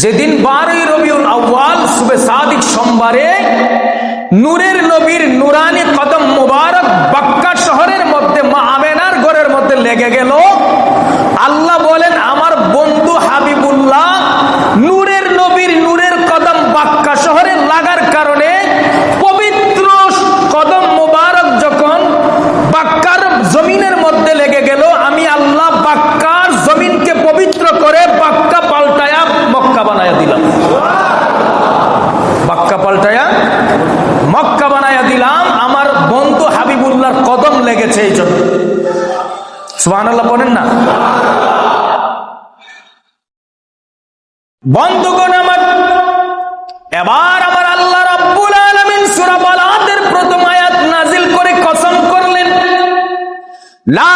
যেদিন বারোই রবিউল আউ্বাল সুবে সাদিক সোমবারে নূরের নবীর নুরানি কদম মুবারক বাক্কা শহরের মধ্যে মা আমেনার ঘরের মধ্যে লেগে গেল আল্লাহ বলেন আমার বন্ধু হাবিবুল্লাহ নূরের নবীর নূরের কদম বাক্কা শহরে লাগার কারণে পবিত্র কদম মুবারক যখন বাক্কার জমিনের মধ্যে লেগে গেল আমি আল্লাহ বাক্কার জমিনকে পবিত্র করে বাক্কা পাল্টায়া মক্কা বানায়া দিলাম বাক্কা পাল্টায়া মক্কা বানায়া দিলাম আমার বন্ধু হাবিবুল্লাহর কদম এই জন্য সুহান আল্লাহ বলেন না। বন্ধুগণ আমার, এবার আমার আল্লাহ রাব্বুল আলামিন সূরা বালাদের প্রথম আয়াত নাজিল করে কসম করলেন। লা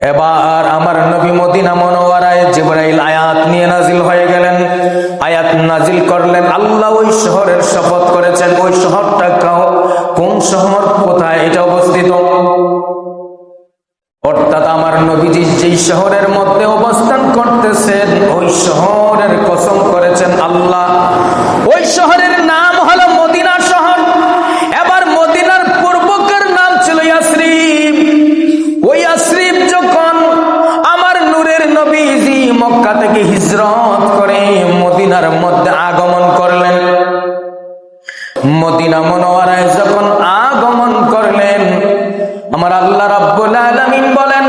এবার আমার নবী মদিনা মনোয়ারায় জিবরাইল আয়াত নিয়ে নাজিল হয়ে গেলেন। আয়াত নাজিল করলেন, আল্লাহ ওই শহরের শপথ করেছেন। ওই শহরটা কাও- কোন শহর? কোথায়? এটা অবস্থিত অর্থাৎ আমার নবীজি যেই শহরের মধ্যে অবস্থান করতেছেন, ওই শহরের কসম করেছেন আল্লাহ। ওই শহরের নাম মদিনা মনোয়ারায় যখন আগমন করলেন, আমার আল্লাহ রাব্বুল আলামিন বলেন,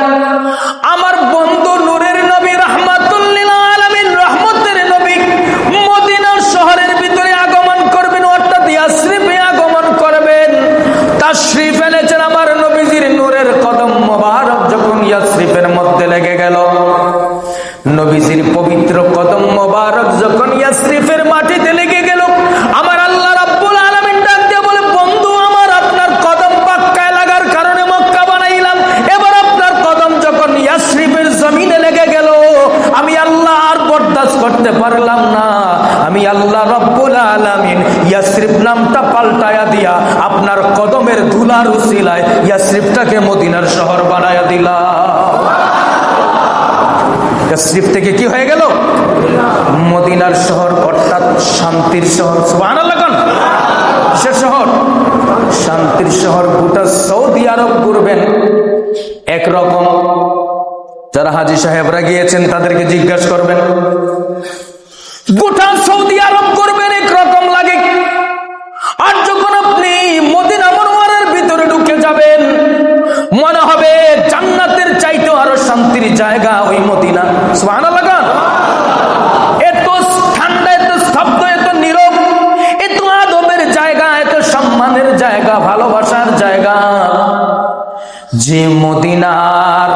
আমার বন্ধু নূরের নবী রাহমাতুল্লিল আলামিন রহমতের নবী মদিনা শহরের ভিতরে আগমন করবেন, অর্থাৎ ইয়াসরিফে আগমন করবেন। তাশরিফ এনেছেন আমার নবীজির নূরের কদম মোবারক যখন ইয়াসরিফের মধ্যে লেগে গেল। নবীজির পবিত্র কদম মোবারক যখন ইয়াসরিফের মাটিতে লেগে গেল আমার আল্লাহ রাব্বুল আলামিন ডাক দিয়ে বলে বন্ধু আমার আপনার কদম পাক্কায় লাগার কারণে মক্কা বানাইলাম এবার আপনার কদম যখন ইয়াসরিফের জমিনে লেগে গেল আমি আল্লাহ আর বরদাস্ত করতে পারলাম না। আমি আল্লাহ রব্বুল আলামিন ইয়াসরিফ নামটা পাল্টায়া দিয়া আপনার কদমের ধুলার উসিলায় ইয়াসরিফটাকে মদিনার শহর বানায়া দিলাম। তশরিফ থেকে কি হয়ে গেল? মদিনার শহর অর্থাৎ শান্তির শহর। সুবহানাল্লাহ কোন। কিসের শহর? শান্তির শহর গোটা সৌদি আরব ঘুরবেন। একরকম। যারা হাজি সাহেবরা গিয়েছেন তাদেরকে জিজ্ঞাসা করবেন। গোটা সৌদি আরব করবেন একরকম লাগে। আর যখন আপনি মদিনা মনোয়ারের ভিতরে ঢুকে যাবেন, মনে হবে জান্নাতের চাইতেও আরও শান্তির জায়গা ওই মদিনা। সুবহানাল্লাহ গান। এত ঠান্ডা, এত স্তব্ধ, এত নীরব, এত আদবের জায়গা, এত সম্মানের জায়গা, ভালোবাসার জায়গা। যে মদিনার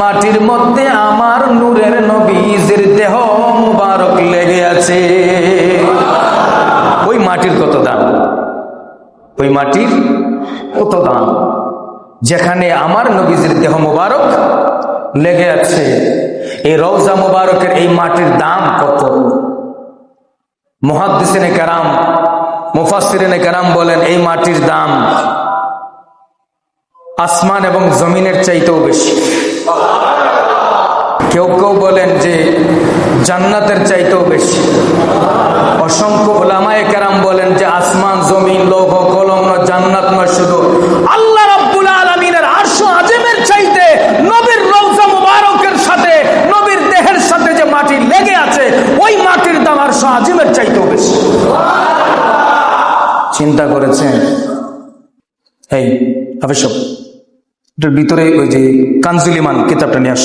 মাটির মধ্যে আমার নূরের নবীজের দেহ মুবারক লেগে মাটির কত দাম যেখানে আমার নবীজির দেহ মোবারক লেগে আছে। এই রওজা মোবারকের এই মাটির দাম কত? মহাদ্দিসিনে কারাম মুফাসিরিনে কারাম বলেন, এই মাটির দাম আসমান এবং জমিনের চাইতেও বেশি। কেউ কেউ বলেন যে জান্নাতের চাইতেও বেশি। অসংখ্য ওলামায়ে কেরাম বলেন যে আসমান, জমিন, লৌহ কলম না জান্নাত নয় শুধু। আল্লাহ রাব্বুল আলামিনের আরশ আজমের চাইতে নবীর রওজা মুবারকের সাথে নবীর দেহের সাথে যে মাটি লেগে আছে ওই মাটির দাম আরশ আজমের চাইতেও বেশি। চিন্তা করেছেন? এই আবশ্যক এটার ভিতরে ওই যে কানজুলিমান কিতাবটা নিয়ে আস।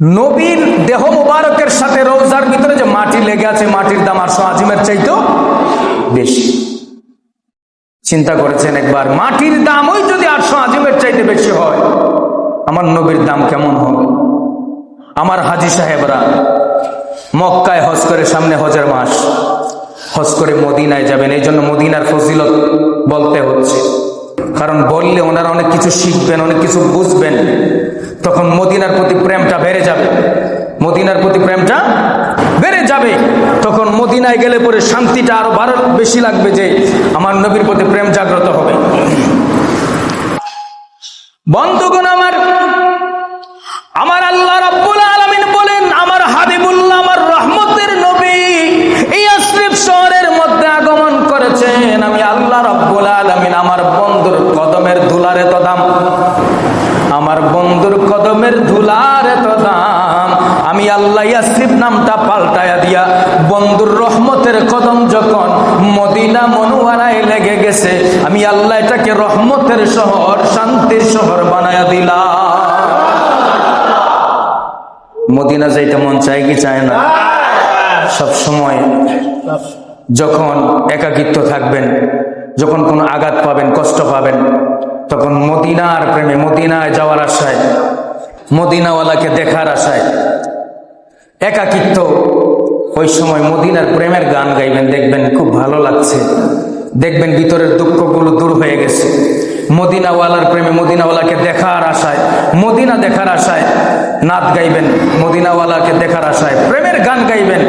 নবীর দেহ মুবারকের সাথে রোজার ভিতরে যে মাটি লেগে আছে মাটির দাম আর আজিমের চাইতেও বেশি। চিন্তা করেছেন একবার, মাটির দাম ওই যদি আটশো আজিমের চাইতে বেশি হয়, আমার নবীর দাম কেমন হবে? আমার হাজি সাহেবরা মক্কায় হজ করে সামনে হজের মাস, হজ করে মদিনায় যাবেন, এই জন্য মদিনার ফজিলত বলতে হচ্ছে। কারণ বললে ওনারা অনেক কিছু শিখবেন, অনেক কিছু বুঝবেন। তখন মদিনার প্রতি প্রেমটা বেড়ে যাবে। মদিনার প্রতি প্রেমটা বেড়ে যাবে। মদিনায় গেলে পরে শান্তিটা আরও বারো বেশি লাগবে যে আমার নবীর প্রতি প্রেম জাগ্রত হবে। বন্ধুগণ আমার আমার আল্লাহ রাব্বুল আলামিন বলেন, আমার হাবিবুল্লাহ আমার রহমতের নবী এই আশরিফ শহরের মধ্যে আগমন করেছেন। আমি আল্লাহ রাব্বুল আলামিন আমার বন্ধুর কদমের ধুলার এত দাম। আমার বন্ধুর কদমের ধুলার এত দাম। আমি আল্লাহ ইয়াসরিফ নামটা পাল্টায়া দিয়া বন্ধুর রহমতের কদম যখন মদিনা মনোয়ারায় লেগে গেছে, আমি আল্লাহ এটাকে রহমতের শহর, শান্তির শহর বানায়া দিলাম। মদিনা যাইতে মন চায় কি চায় না? সব সময় যখন একাকিত্ব থাকবেন, যখন কোনো আঘাত পাবেন, কষ্ট পাবেন, তখন মদিনার প্রেমে, মদিনায় যাওয়ার আশায়, মদিনাওয়ালাকে দেখার আশায় একাকিত্ব ওই সময় মদিনার প্রেমের গান গাইবেন, দেখবেন খুব ভালো লাগছে। দেখবেন ভিতরের দুঃখগুলো দূর হয়ে গেছে। মদিনাওয়ালার প্রেমে মদিনাওয়ালাকে দেখার আশায়, মদিনা দেখার আশায় নাচ গাইবেন, মদিনাওয়ালাকে দেখার আশায়, প্রেমের গান গাইবেন।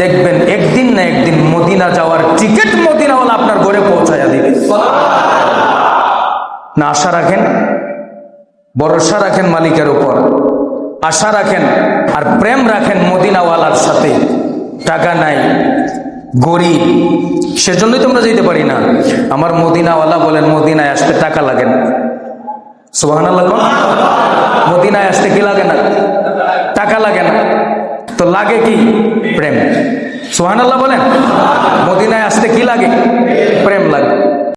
দেখবেন একদিন না একদিন মদিনা যাওয়ার টিকিট মদিনাওয়ালা আপনার ঘরে পৌঁছায়া দিবে। না, আশা রাখেন, ভরসা রাখেন মালিকের উপর। আশা রাখেন আর প্রেম রাখেন মদিনাওয়ালার সাথে। টাকা নাই, গরিব, সেজন্যই তো আমরা যেতে পারি না। আমার মদিনাওয়ালা বলেন, মদিনায় আসতে টাকা লাগে না। সোহান মদিনায় আসতে কি লাগে না? টাকা লাগে না। তো লাগে কি? প্রেম। সুহান বলেন, মদিনায় আসতে কি লাগে? প্রেম লাগে।